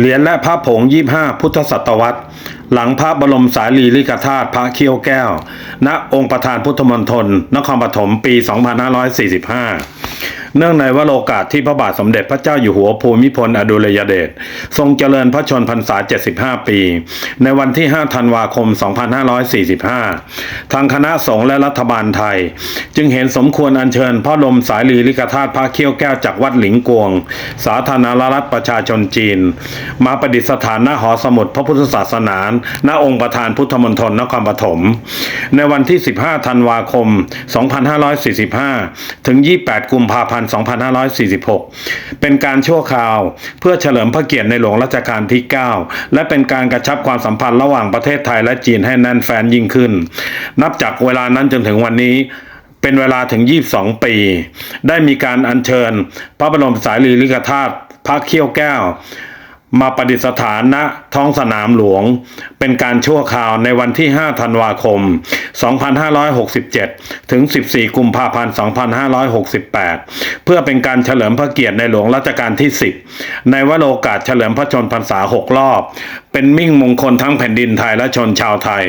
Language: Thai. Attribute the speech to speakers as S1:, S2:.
S1: เหรียญและพระผง 25 พุทธศตวรรษ หลังพระบรมสารีริกธาตุพระเคี้ยวแก้ว ณองค์ประธานพุทธมณฑลนครปฐมปี 2545 เนื่องในวโรกาสที่พระบาทสมเด็จพระเจ้าอยู่หัวภูมิพลอดุลยเดชทรงเจริญพระชนพรรษา 75 ปี ในวันที่ 5 ธันวาคม 2545 ทางคณะสงฆ์และรัฐบาลไทย จึงเห็นสมควรอัญเชิญพระบรมสารีริกธาตุพระเขี้ยวแก้วจากวัดหลิงกวง สาธารณรัฐประชาชนจีน มาประดิษฐานณหอสมุดพระพุทธศาสนาณองค์ประธานพุทธมณฑลนครปฐม ในวันที่ 15 ธันวาคม 2545 ถึง 28 กุมภาพันธ์2546 เป็นการชั่วคราว เพื่อเฉลิมพระเกียรติในหลวงรัชกาลที่ 9 และเป็นการกระชับความสัมพันธ์ระหว่างประเทศไทยและจีนให้แน่นแฟนยิ่งขึ้น นับจากเวลานั้นจนถึงวันนี้เป็นเวลาถึง 22 ปี ได้มีการอัญเชิญ พระบรมสารีริกธาตุพระเขี้ยวแก้ว มาประดิษฐานณท้องสนามหลวง เป็นการชั่วคราวในวันที่ 5 ธันวาคม 2567 ถึง 14 กุมภาพันธ์ 2568 เพื่อเป็นการเฉลิมพระเกียรติในหลวงรัชกาลที่ 10 ในวโรกาสเฉลิมพระชนพรรษา 6 รอบ เป็นมิ่งมงคลทั้งแผ่นดินไทยและชนชาวไทย